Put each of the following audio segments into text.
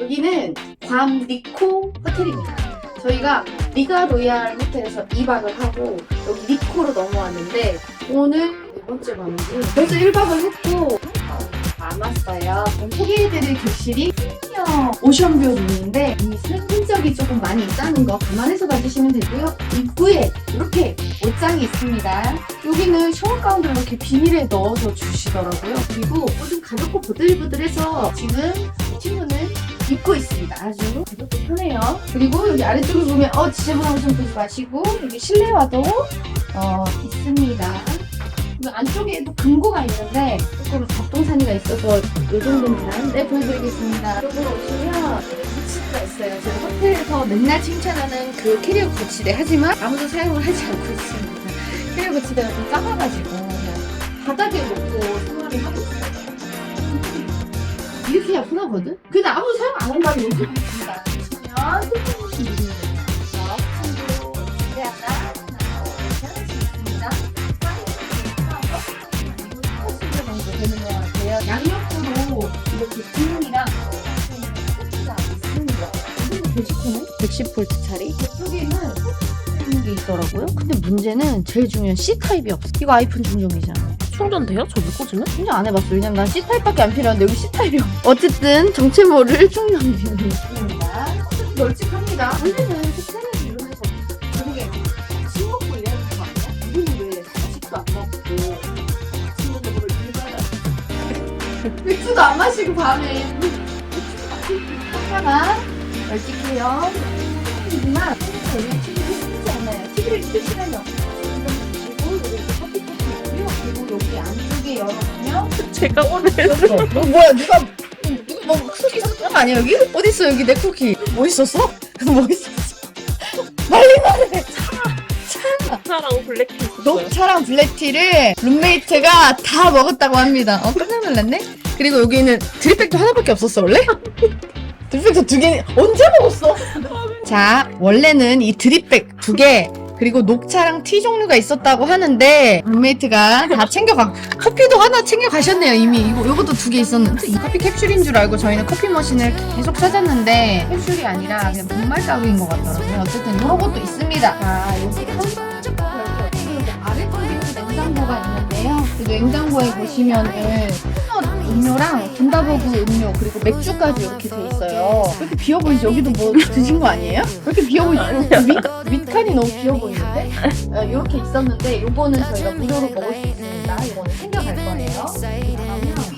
여기는 괌 리코 호텔입니다. 저희가 리가 로얄 호텔에서 2박을 하고 여기 리코로 넘어왔는데 오늘 네 번째 밤이지 벌써 1박을 했고 안 왔어요. 소개해드릴 객실이 프리미어 오션뷰 룸인데 이 흔적이 조금 많이 있다는 거 감안해서 봐주시면 되고요. 입구에 이렇게 옷장이 있습니다. 여기는 샤워 가운을 이렇게 비닐에 넣어서 주시더라고요. 그리고 모든 가볍고 보들보들해서 지금 입고 있습니다. 아주 가볍고 편해요. 그리고 여기 아래쪽을 보면 어 지저분한 좀 보지 마시고 여기 실내화도 어, 있습니다. 그 안쪽에도 금고가 있는데 조금 잡동사니가 있어서 이 정도는 네 보여드리겠습니다. 이쪽으로 오시면 거치대가 있어요. 제가 호텔에서 맨날 칭찬하는 그 캐리어 거치대 하지만 아무도 사용을 하지 않고 있습니다. 캐리어 거치대가 좀 작아가지고 바닥에 놓고 생활을 하고 있어요. 해야 편하거든? 근데 아무도 사용 안 한다면 여기 있습니다. 보시면 누르면 돼요. 친구 같아요. 양옆으로 이렇게 기능이랑 포트가 있습니다. 이거는 게시판은 110V 짜리. 이쪽에는 있는 게 있더라고요. 근데 문제는 제일 중요한 C 타입이 없어. 이거 아이폰 충전기잖아. 충전돼요? 저기 꽂으면? 충전 안 해봤어. 왜냐면 난 C 타입밖에 안 필요한데 여기 C 타입이 없어. 어쨌든 정체 모를 충전기는 있습니다. 널찍합니다. 원래는 데서 저녁에 술 먹고 이러는 거 아니야? 우리는 왜 아직도 안 먹고 친구들 뭘 일반을 맥주도 안 마시고 밤에 맥주도 마시고 하나 널찍해요. 하지만 여기 TV를 쓰지 않아요. TV를 쓸 시간이 없어요. 열어보면 제가 오늘 너 뭐야 누가 누가 뭐 쿠키 샀던 거 아니야 여기? 어디 있어 여기 내 쿠키? 뭐 있었어? 뭐 있었어? 빨리 말해. 차랑 블랙티 있었어요. 녹차랑 블랙티를 룸메이트가 다 먹었다고 합니다. 어 깜짝 놀랐네. 그리고 여기는 드립백도 하나밖에 없었어 원래? 드립백도 두 개. 언제 먹었어? 자 원래는 이 드립백 두 개. 그리고 녹차랑 티 종류가 있었다고 하는데 룸메이트가 다 챙겨가 커피도 하나 챙겨가셨네요 이미. 이거 요것도 두 개 있었는데. 이 커피 캡슐인 줄 알고 저희는 커피 머신을 계속 찾았는데 캡슐이 아니라 그냥 분말 가루인 것 같더라고요. 어쨌든 이런 것도 있습니다. 자 여기 한번 아래쪽에 냉장고가 있는데요. 그 냉장고에 보시면은 음료랑 분다버그 음료 그리고 맥주까지 이렇게 돼 있어요 왜 이렇게 비어 보이지 여기도 뭐 드신 거 아니에요? 왜 이렇게 비어 보이지? 윗, 윗칸이 너무 비어 보이는데 어, 이렇게 있었는데 요거는 저희가 무료로 먹을 수 있습니다. 이거는 챙겨갈 거예요.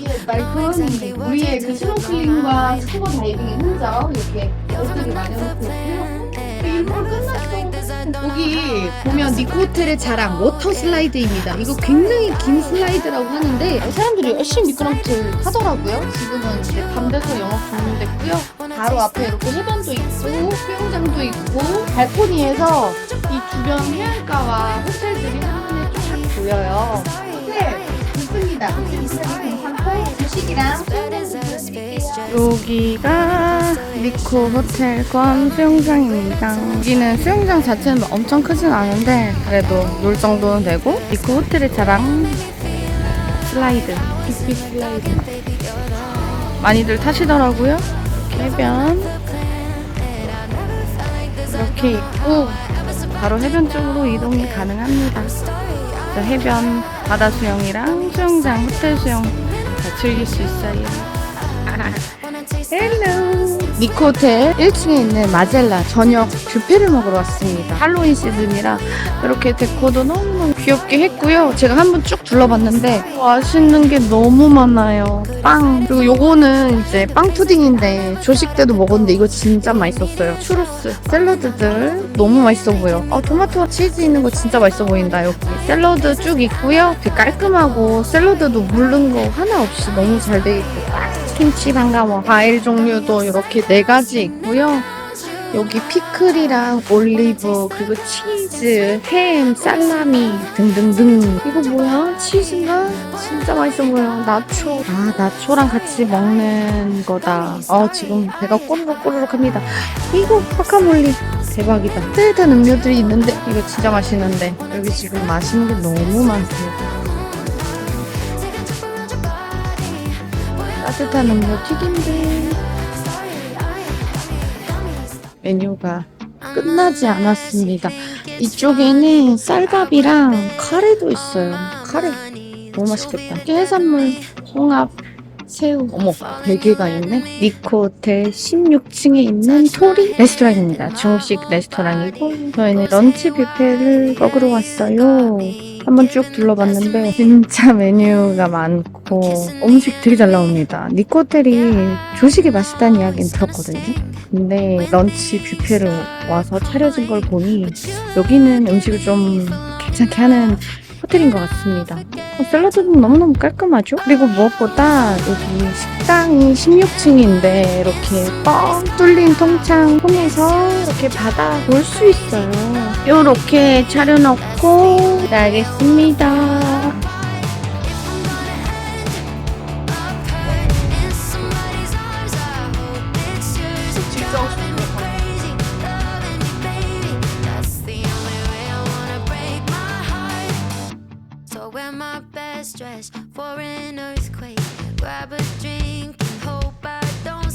위에 말끔히 우리의 그 스노클링과 스쿠버 다이빙의 흔적 이렇게 옷들이 많이 놓고 있고요. 일부러 끝났어. 여기 보면 니코호텔의 자랑 워터 슬라이드입니다. 이거 굉장히 긴 슬라이드라고 하는데 사람들이 열심히 미끄럼틀 하더라고요. 지금은 이제 밤 돼서 영업 종료됐고요. 바로 앞에 이렇게 해변도 있고 수영장도 있고 발코니에서 이 주변 해안가와 호텔들이 한눈에 쫙 보여요. 호텔 좋습니다. 괜찮고 주식이랑 여기가 리코 호텔 권 수영장입니다. 여기는 수영장 자체는 엄청 크진 않은데 그래도 놀 정도는 되고 리코 호텔의 자랑 슬라이드, 빅빅 슬라이드 많이들 타시더라고요. 해변 이렇게 있고 바로 해변 쪽으로 이동이 가능합니다. 해변 바다 수영이랑 수영장 호텔 수영 다 즐길 수 있어요. 헬로 니코 호텔 1층에 있는 마젤라 저녁 뷔페를 먹으러 왔습니다. 할로윈 시즌이라 이렇게 데코도 너무너무 귀엽게 했고요. 제가 한번 쭉 둘러봤는데 맛있는 게 너무 많아요. 빵. 그리고 요거는 이제 빵 푸딩인데 조식 때도 먹었는데 이거 진짜 맛있었어요. 추로스. 샐러드들 너무 맛있어 보여. 어, 토마토와 치즈 있는 거 진짜 맛있어 보인다 여기. 샐러드 쭉 있고요. 되게 깔끔하고 샐러드도 물른 거 하나 없이 너무 잘 돼 있고 김치 반가워 과일 종류도 이렇게 네 가지 있고요. 여기 피클이랑 올리브 그리고 치즈, 햄, 살라미 등등등. 이거 뭐야? 치즈인가? 진짜 맛있어 보여. 나초. 아 나초랑 같이 먹는 거다. 어 지금 배가 꼬르륵 꼬르륵 합니다. 이거 파카몰리. 대박이다. 따뜻한 음료들이 있는데 이거 진짜 맛있는데 여기 지금 맛있는 게 너무 많습니다. 따뜻한 음료 튀김들 메뉴가 끝나지 않았습니다. 이쪽에는 쌀밥이랑 카레도 있어요. 카레 너무 맛있겠다. 해산물, 홍합, 새우, 어머 베개가 있네. 니코 호텔 16층에 있는 토리 레스토랑입니다. 중식 레스토랑이고 저희는 런치 뷔페를 먹으러 왔어요. 한번 쭉 둘러봤는데 진짜 메뉴가 많고 음식 되게 잘 나옵니다. 니코 호텔이 조식이 맛있다는 이야기는 들었거든요. 근데 런치 뷔페를 와서 차려진 걸 보니 여기는 음식을 좀 괜찮게 하는 호텔인 것 같습니다. 어, 샐러드도 너무너무 깔끔하죠? 그리고 무엇보다 여기 식당이 16층인데 이렇게 뻥 뚫린 통창 통해서 이렇게 바다 볼 수 있어요. 이렇게 차려놓고 나겠습니다.